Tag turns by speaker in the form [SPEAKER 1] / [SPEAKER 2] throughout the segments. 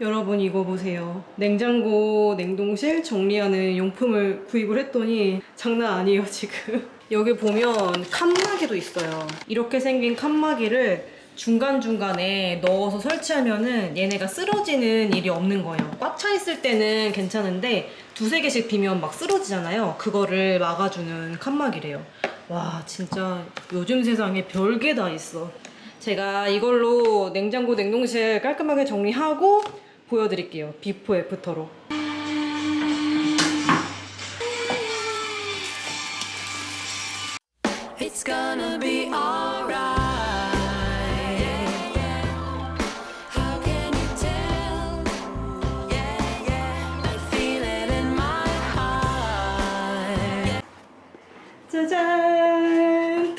[SPEAKER 1] 여러분 이거 보세요. 냉장고, 냉동실 정리하는 용품을 구입을 했더니 장난 아니에요 지금. 여기 보면 칸막이도 있어요. 이렇게 생긴 칸막이를 중간중간에 넣어서 설치하면은 얘네가 쓰러지는 일이 없는 거예요. 꽉 차 있을 때는 괜찮은데 두세 개씩 비면 막 쓰러지잖아요. 그거를 막아주는 칸막이래요. 와, 진짜 요즘 세상에 별게 다 있어. 제가 이걸로 냉장고, 냉동실 깔끔하게 정리하고 보여드릴게요. 비포 애프터로.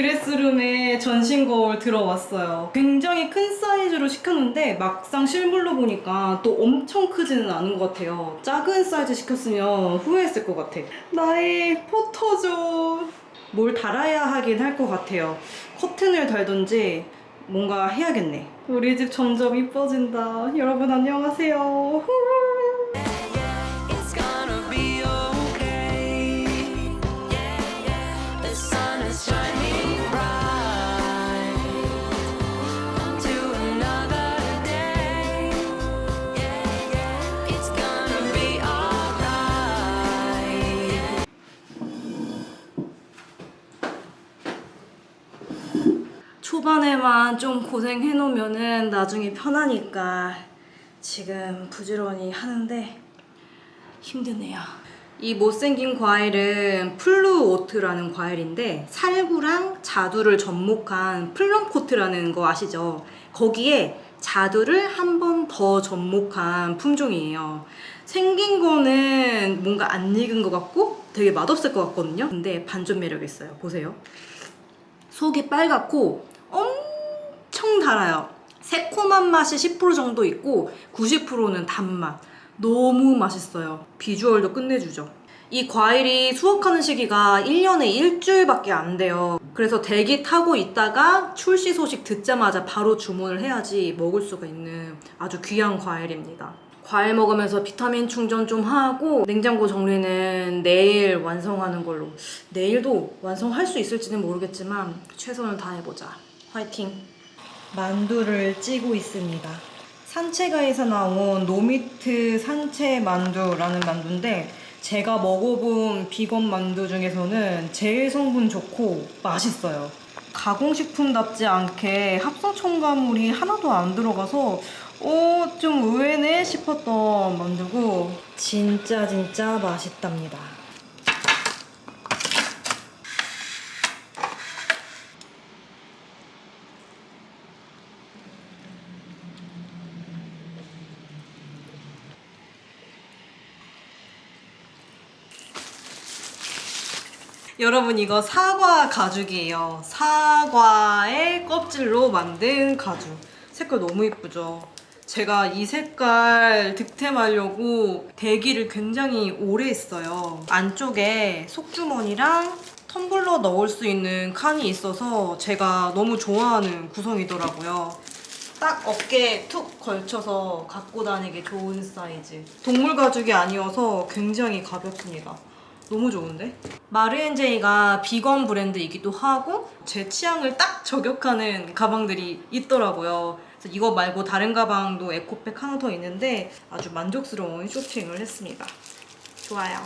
[SPEAKER 1] 드레스룸에 전신 거울 들어왔어요. 굉장히 큰 사이즈로 시켰는데 막상 실물로 보니까 또 엄청 크지는 않은 것 같아요. 작은 사이즈 시켰으면 후회했을 것 같아. 나의 포토존. 뭘 달아야 하긴 할 것 같아요. 커튼을 달던지 뭔가 해야겠네. 우리 집 점점 이뻐진다. 여러분 안녕하세요. 초반에만 좀 고생해 놓으면은 나중에 편하니까 지금 부지런히 하는데 힘드네요. 이 못생긴 과일은 플루오트라는 과일인데 살구랑 자두를 접목한 플럼코트라는 거 아시죠? 거기에 자두를 한 번 더 접목한 품종이에요. 생긴 거는 뭔가 안 익은 것 같고 되게 맛없을 것 같거든요. 근데 반전 매력 있어요. 보세요. 속이 빨갛고 엄 청 달아요. 새콤한 맛이 10% 정도 있고 90%는 단맛. 너무 맛있어요. 비주얼도 끝내주죠. 이 과일이 수확하는 시기가 1년에 일주일밖에 안 돼요. 그래서 대기 타고 있다가 출시 소식 듣자마자 바로 주문을 해야지 먹을 수가 있는 아주 귀한 과일입니다. 과일 먹으면서 비타민 충전 좀 하고 냉장고 정리는 내일 완성하는 걸로. 내일도 완성할 수 있을지는 모르겠지만 최선을 다해보자. 화이팅! 만두를 찌고 있습니다. 산채가에서 나온 노미트 산채 만두라는 만두인데 제가 먹어본 비건 만두 중에서는 제일 성분 좋고 맛있어요. 가공식품답지 않게 합성 첨가물이 하나도 안 들어가서 어, 좀 의외네 싶었던 만두고 진짜 진짜 맛있답니다. 여러분 이거 사과 가죽이에요. 사과의 껍질로 만든 가죽. 색깔 너무 예쁘죠? 제가 이 색깔 득템하려고 대기를 굉장히 오래 했어요. 안쪽에 속주머니랑 텀블러 넣을 수 있는 칸이 있어서 제가 너무 좋아하는 구성이더라고요. 딱 어깨에 툭 걸쳐서 갖고 다니기 좋은 사이즈. 동물 가죽이 아니어서 굉장히 가볍습니다. 너무 좋은데? 마르엔제이가 비건 브랜드이기도 하고 제 취향을 딱 저격하는 가방들이 있더라고요. 그래서 이거 말고 다른 가방도 에코백 하나 더 있는데 아주 만족스러운 쇼핑을 했습니다. 좋아요.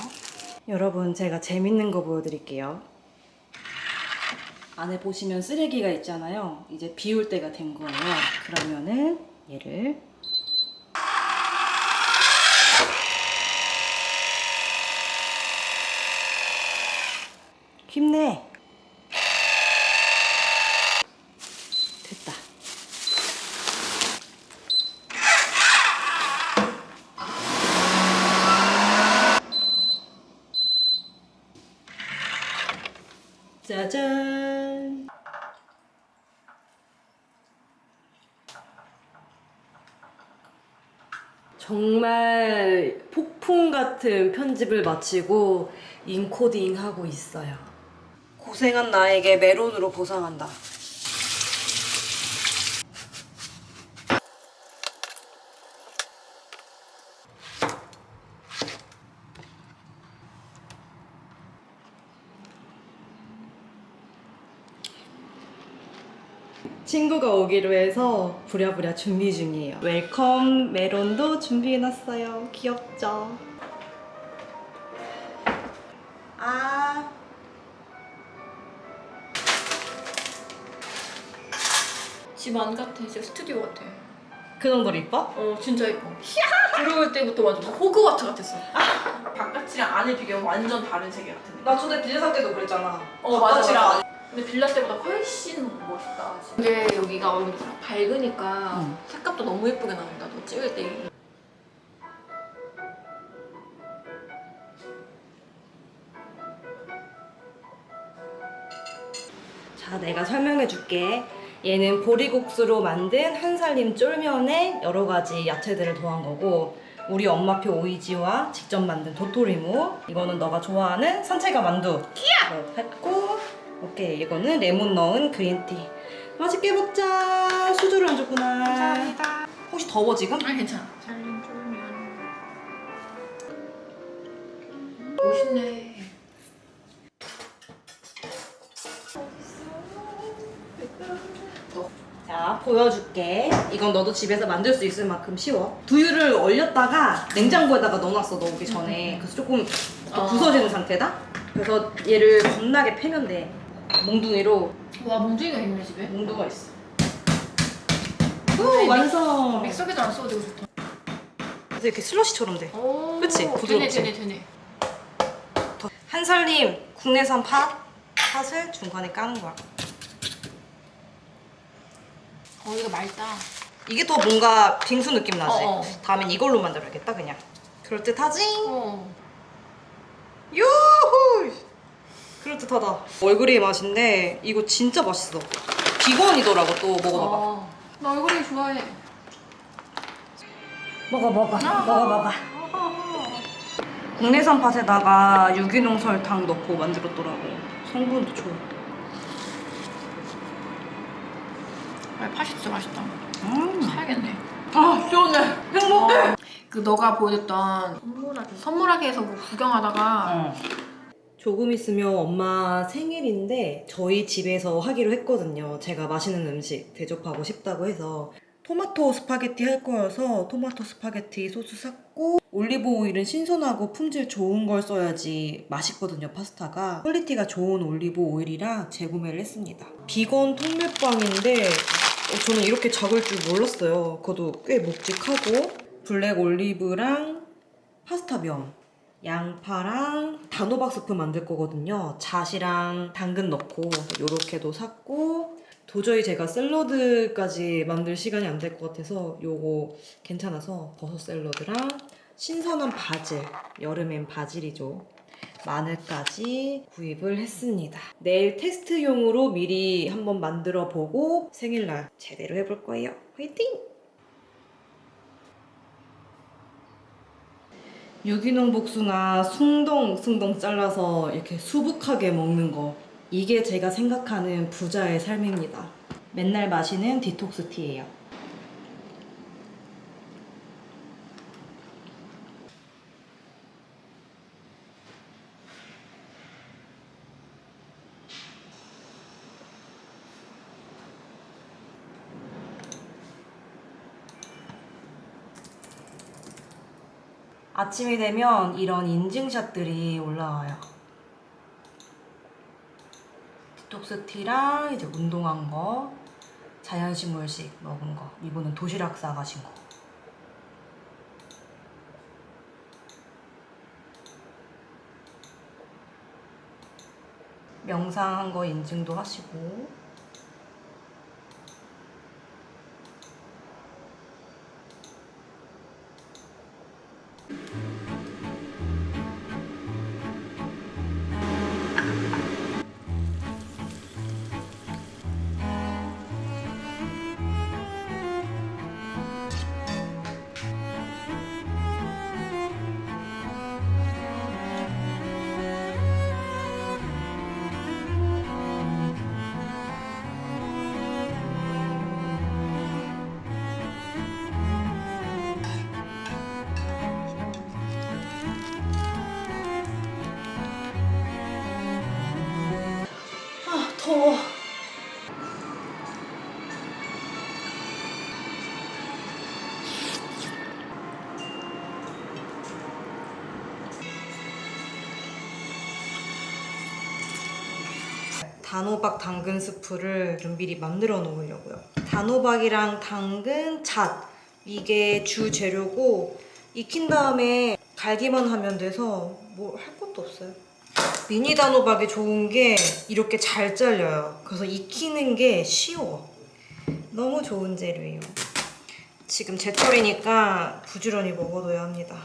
[SPEAKER 1] 여러분 제가 재밌는 거 보여드릴게요. 안에 보시면 쓰레기가 있잖아요. 이제 비울 때가 된 거예요. 그러면은 얘를 힘내. 됐다. 짜잔. 정말 폭풍 같은 편집을 마치고 인코딩 하고 있어요. 고생한 나에게 메론으로 보상한다. 친구가 오기로 해서 부랴부랴 준비 중이에요. 웰컴 메론도 준비해놨어요. 귀엽죠?
[SPEAKER 2] 집 안 같아. 진짜 스튜디오 같아.
[SPEAKER 1] 그 정도로 이뻐?
[SPEAKER 2] 어 진짜 예뻐. 들어올 때부터 완전 호그와트 같았어. 바깥이랑 안을 비교하면 완전 다른 세계 같은 느낌.
[SPEAKER 1] 나 저때 빌려살 때도 그랬잖아.
[SPEAKER 2] 어 맞아 맞아. 근데 빌라 때보다 훨씬 멋있다. 근데 여기가 오늘 밝으니까
[SPEAKER 1] 응.
[SPEAKER 2] 색감도 너무 예쁘게 나온다. 너 찍을 때.
[SPEAKER 1] 자, 내가 설명해 줄게. 얘는 보리국수로 만든 한살림 쫄면에 여러 가지 야채들을 더한 거고 우리 엄마표 오이지와 직접 만든 도토리무 이거는 너가 좋아하는 산채가 만두 키야! 했고 오케이 이거는 레몬 넣은 그린티 맛있게 먹자 수저를 안 줬구나 혹시 더워 지금?
[SPEAKER 2] 아 괜찮아. 살림 쫄면. 멋있네.
[SPEAKER 1] 보여줄게 이건 너도 집에서 만들 수 있을 만큼 쉬워 두유를 얼렸다가 냉장고에다가 넣어놨어 넣기 전에 그래서 조금 또
[SPEAKER 2] 아.
[SPEAKER 1] 부서지는 상태다 그래서 얘를 겁나게 패면 돼 몽둥이로
[SPEAKER 2] 와 몽둥이가 있네 집에.
[SPEAKER 1] 몽두가 있어
[SPEAKER 2] 믹-
[SPEAKER 1] 오 완성
[SPEAKER 2] 믹서기도 안 써도 되고 좋다.
[SPEAKER 1] 그래서 이렇게 슬러시처럼 돼
[SPEAKER 2] 오,
[SPEAKER 1] 그치?
[SPEAKER 2] 되네
[SPEAKER 1] 부드럽지?
[SPEAKER 2] 되네 되네.
[SPEAKER 1] 한살림 국내산 팥 팥을 중간에 까는 거야
[SPEAKER 2] 어 이거 맑다.
[SPEAKER 1] 이게 더 뭔가 빙수 느낌 나지
[SPEAKER 2] 어, 어.
[SPEAKER 1] 다음엔 이걸로 만들어야겠다 그냥 그럴듯하지?
[SPEAKER 2] 어.
[SPEAKER 1] 요호! 그럴듯하다. 얼그레이 맛인데 이거 진짜 맛있어. 비건이더라고 또 먹어봐봐.
[SPEAKER 2] 아, 나 얼굴이 좋아해.
[SPEAKER 1] 먹어 먹어 먹어 먹어. 국내산 팥에다가 유기농 설탕 넣고 만들었더라고. 성분도 좋아.
[SPEAKER 2] 아, 팥이 진짜 맛있다.
[SPEAKER 1] 음.
[SPEAKER 2] 사야겠네. 아 시원해. 행복해. 그 너가 보여줬던 선물하기 선물하기에서 뭐 구경하다가
[SPEAKER 1] 조금 있으면 엄마 생일인데 저희 집에서 하기로 했거든요. 제가 맛있는 음식 대접하고 싶다고 해서 토마토 스파게티 할 거여서 토마토 스파게티 소스 샀고 올리브 오일은 신선하고 품질 좋은 걸 써야지 맛있거든요 파스타가 퀄리티가 좋은 올리브 오일이라 재구매를 했습니다 비건 통밀빵인데 어, 저는 이렇게 작을 줄 몰랐어요 그것도 꽤 묵직하고 블랙 올리브랑 파스타 면 양파랑 단호박 스프 만들 거거든요. 잣이랑 당근 넣고 요렇게도 샀고 도저히 제가 샐러드까지 만들 시간이 안 될 것 같아서 요거 괜찮아서 버섯 샐러드랑 신선한 바질, 여름엔 바질이죠. 마늘까지 구입을 했습니다. 내일 테스트용으로 미리 한번 만들어 보고 생일날 제대로 해볼 거예요. 화이팅! 유기농 복숭아 숭덩 숭덩 잘라서 이렇게 수북하게 먹는 거 이게 제가 생각하는 부자의 삶입니다. 맨날 마시는 디톡스 티예요. 아침이 되면 이런 인증샷들이 올라와요. 디톡스 티랑 이제 운동한 거, 자연식물식 먹은 거, 이분은 도시락 싸가신 거. 명상한 거 인증도 하시고. 단호박 당근 스프를 좀 미리 만들어 놓으려고요. 단호박이랑 당근, 잣 이게 주 재료고 익힌 다음에 갈기만 하면 돼서 뭐 할 것도 없어요. 미니 단호박이 좋은 게 이렇게 잘 잘려요. 그래서 익히는 게 쉬워. 너무 좋은 재료예요. 지금 제철이니까 부지런히 먹어둬야 합니다.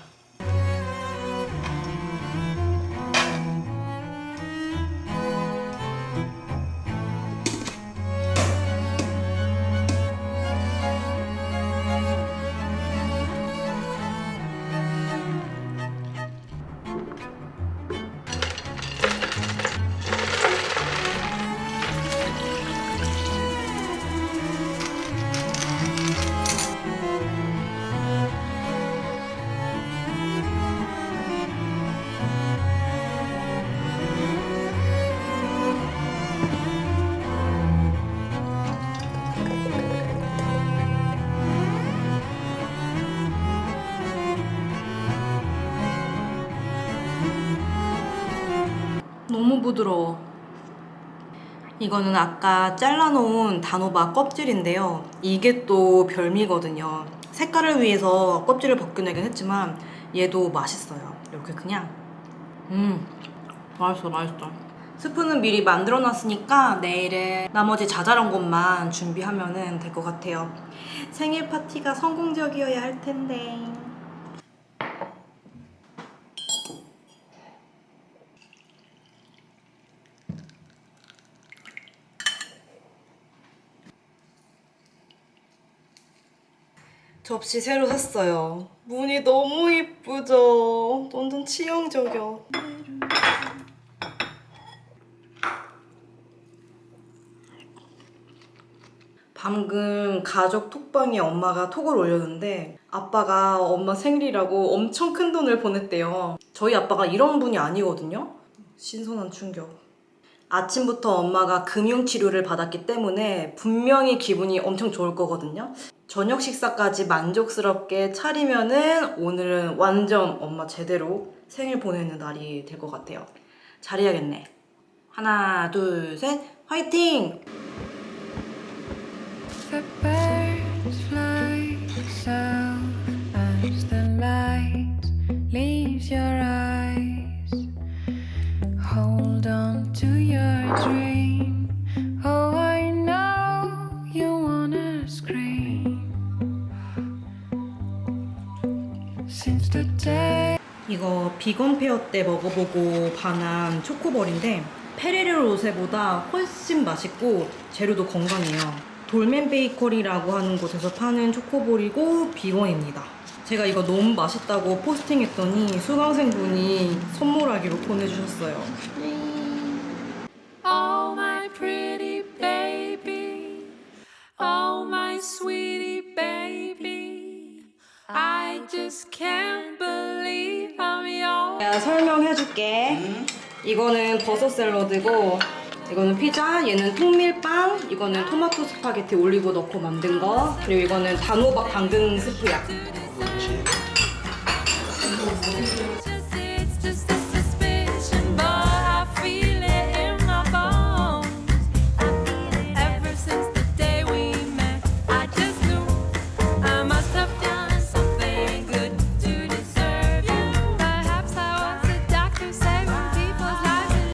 [SPEAKER 1] 부드러워. 이거는 아까 잘라놓은 단호박 껍질인데요. 이게 또 별미거든요. 색깔을 위해서 껍질을 벗겨내긴 했지만 얘도 맛있어요. 이렇게 그냥. 음, 맛있어, 맛있어. 스프는 미리 만들어놨으니까 내일은 나머지 자잘한 것만 준비하면 될 것 같아요. 생일 파티가 성공적이어야 할 텐데. 접시 새로 샀어요. 무늬 너무 이쁘죠? 완전 치형적이야. 방금 가족 톡방에 엄마가 톡을 올렸는데 아빠가 엄마 생일이라고 엄청 큰 돈을 보냈대요. 저희 아빠가 이런 분이 아니거든요. 신선한 충격. 아침부터 엄마가 금융치료를 받았기 때문에 분명히 기분이 엄청 좋을 거거든요. 저녁 식사까지 만족스럽게 차리면은 오늘은 완전 엄마 제대로 생일 보내는 날이 될 것 같아요. 잘해야겠네. 하나, 둘, 셋, 화이팅! 비건 페어 때 먹어보고 반한 초코볼인데 페레르 로세보다 훨씬 맛있고 재료도 건강해요. 돌맨 베이커리라고 하는 곳에서 파는 초코볼이고 비건입니다. 제가 이거 너무 맛있다고 포스팅했더니 수강생분이 선물하기로 보내주셨어요.
[SPEAKER 3] Oh, my pretty baby. Oh, my baby. I just can't believe I'm yours.
[SPEAKER 1] 내가 설명해줄게. 이거는 버섯 샐러드고, 이거는 피자, 얘는 통밀빵, 이거는 토마토 스파게티 올리고 넣고 만든 거, 그리고 이거는 단호박 당근 스프야.